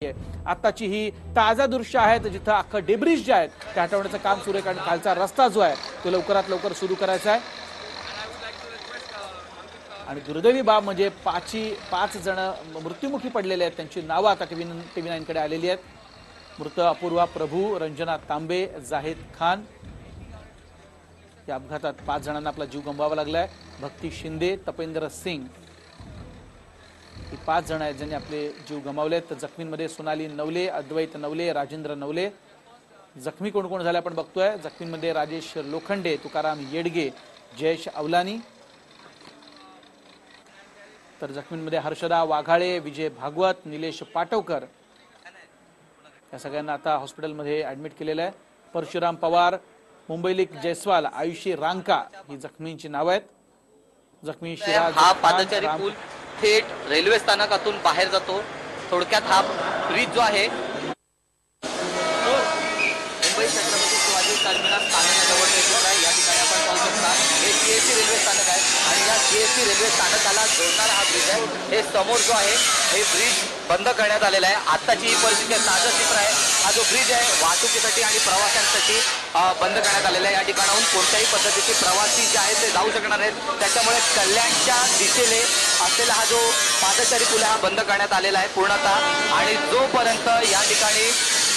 आताची ही ताजा दृश्य आहेत जिथं अख्खं डेब्रिज जे आहेत त्या हटवण्याचं काम सुरू आहे कारण खालचा रस्ता जो आहे तो लवकरात लवकर सुरू करायचा आहे. आणि दुर्दैवी बाब म्हणजे पाची पाच जण मृत्युमुखी पडलेले आहेत त्यांची नावं आता टीव्ही टीव्ही नाईनकडे आलेली आहेत. मृत अपूर्वा प्रभू रंजना तांबे जाहीद खान. या अपघातात पाच जणांना आपला जीव गमवावा लागलाय. भक्ती शिंदे तपेंद्र सिंग. ही पाच जण आहेत ज्यांनी आपले जीव गमावले तर जखमींमध्ये सोनाली नवले अद्वैत नवले राजेंद्र नवले. जखमी कोण कोण झाले आपण बघतोय. जखमींमध्ये राजेश लोखंडे तुकाराम येडगे जयेश अवलानी. तर जखमींमध्ये हर्षदा वाघाळे विजय भागवत निलेश पाटवकर. या सगळ्यांना आता हॉस्पिटलमध्ये ऍडमिट केलेलं आहे. परशुराम पवार मुंबईलिक जयस्वाल आयुषी रांका ही जखमींची नावं आहेत. जखमी शिराज थेट रेल्वे स्थानकातून बाहेर जातो. थोडक्यात हा ब्रिज जो आहे तो मुंबई छत्रपती शिवाजी टर्मिनस स्थानकाजवळ येतो आहे. या ठिकाणी आपण पाहू शकता हे सीएसटी रेल्वे स्थानक आहे आणि या सीएसटी रेल्वे स्थानकाला जोडणारा हा ब्रिज आहे. हे समोर जो आहे हे ब्रिज बंद करण्यात आलेला आहे. आत्ताची ही परिस्थिती ताजं चित्र आहे. हा जो ब्रिज आहे वाहतुकीसाठी आणि प्रवाशांसाठी बंद करण्यात आलेला आहे. या ठिकाणाहून कोणत्याही पद्धतीचे प्रवासी जे आहेत ते जाऊ शकणार आहेत त्याच्यामुळे कल्याणच्या दिशेने असलेला हा जो पादचारी पूल हा बंद करण्यात आलेला आहे पूर्णतः. आणि जोपर्यंत या ठिकाणी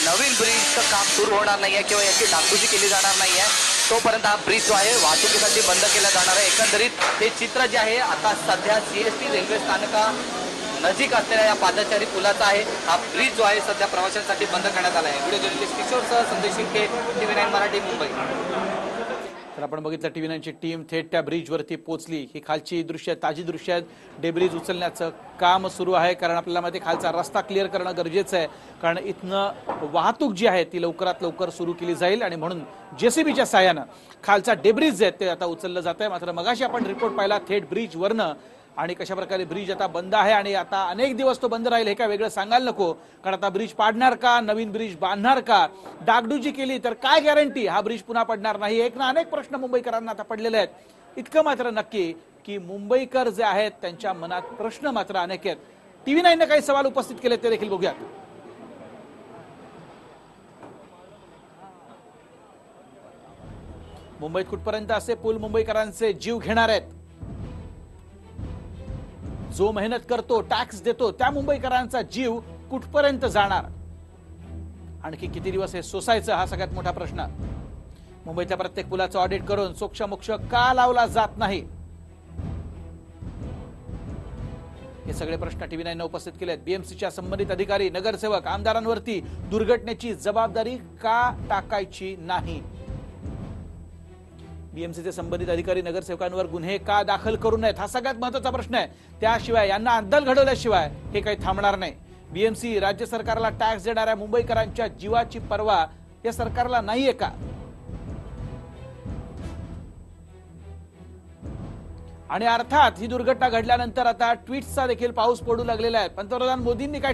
नवीन ब्रिजचं काम सुरू होणार नाही आहे किंवा याची डागडुजी केली जाणार नाही आहे तोपर्यंत हा ब्रिज जो आहे वाहतुकीसाठी बंद केला जाणार आहे. एकंदरीत हे चित्र जे आहे आता सध्या सी एस टी रेल्वे स्थानका नजीक असलेल्या या पादचारी पुलाचा आहे. हा ब्रिज जो आहे सध्या प्रवाशांसाठी बंद करण्यात आला आहे. Video journalist किशोरसह Sandesh Shinke T V nine Marathi Mumbai. तर आपण बघितलं टीव्ही नाईनची टीम थेट त्या ब्रिजवरती पोहोचली ही खालची दृश्य ताजी दृश्य आहेत. डेब्रिज उचलण्याचं काम सुरू आहे कारण आपल्याला माहिती खालचा रस्ता क्लिअर करणं गरजेचं आहे. कारण इथनं वाहतूक जी आहे ती लवकरात लवकर सुरू केली जाईल आणि म्हणून जेसीबीच्या साह्यानं खालचा डेब्रिज जे आहेत ते आता उचललं जात आहे मात्र मगाशी आपण रिपोर्ट पाहिला थेट ब्रिजवरनं आणि कशा प्रकारे ब्रिज आता बंद आहे आणि आता अनेक दिवस तो बंद राहील हे काय वेगळं सांगायला नको. कारण आता ब्रिज पाडणार का? नवीन ब्रिज बांधणार का? डागडुजी केली तर काय गॅरंटी हा ब्रिज पुन्हा पडणार नाही. एक ना अनेक प्रश्न मुंबईकरांना आता पडलेले आहेत. इतकं मात्र नक्की की मुंबईकर जे आहेत त्यांच्या मनात प्रश्न मात्र अनेक आहेत. टीव्ही नाईनने काही सवाल उपस्थित केले ते देखील बघूयात. मुंबईत कुठपर्यंत असे पूल मुंबईकरांचे जीव घेणार आहेत? जो मेहनत करतो टॅक्स देतो त्या मुंबईकरांचा जीव कुठपर्यंत जाणार? आणखी किती दिवस हे सोसायचं? हा सगळ्यात मोठा प्रश्न. मुंबईच्या प्रत्येक पुलाचं ऑडिट करून सोक्षमोक्ष का लावला जात नाही? हे सगळे प्रश्न टीव्ही नाईन उपस्थित केले आहेत बीएमसीच्या संबंधित अधिकारी नगरसेवक आमदारांवरती दुर्घटनेची जबाबदारी का टाकायची नाही? बीएमसीचे संबंधित अधिकारी नगरसेवकांवर गुन्हे का दाखल करू नयेत? हा सगळ्यात महत्त्वाचा प्रश्न आहे. त्याशिवाय यांना अद्दल घडवल्याशिवाय हे काही थांबणार नाही. बीएमसी राज्य सरकारला टॅक्स देणाऱ्या मुंबईकरांच्या जीवाची पर्वा या सरकारला नाहीये का? आणि अर्थात ही दुर्घटना घडल्यानंतर आता ट्विटचा देखील पाऊस पडू लागलेला आहे. पंतप्रधान मोदींनी काय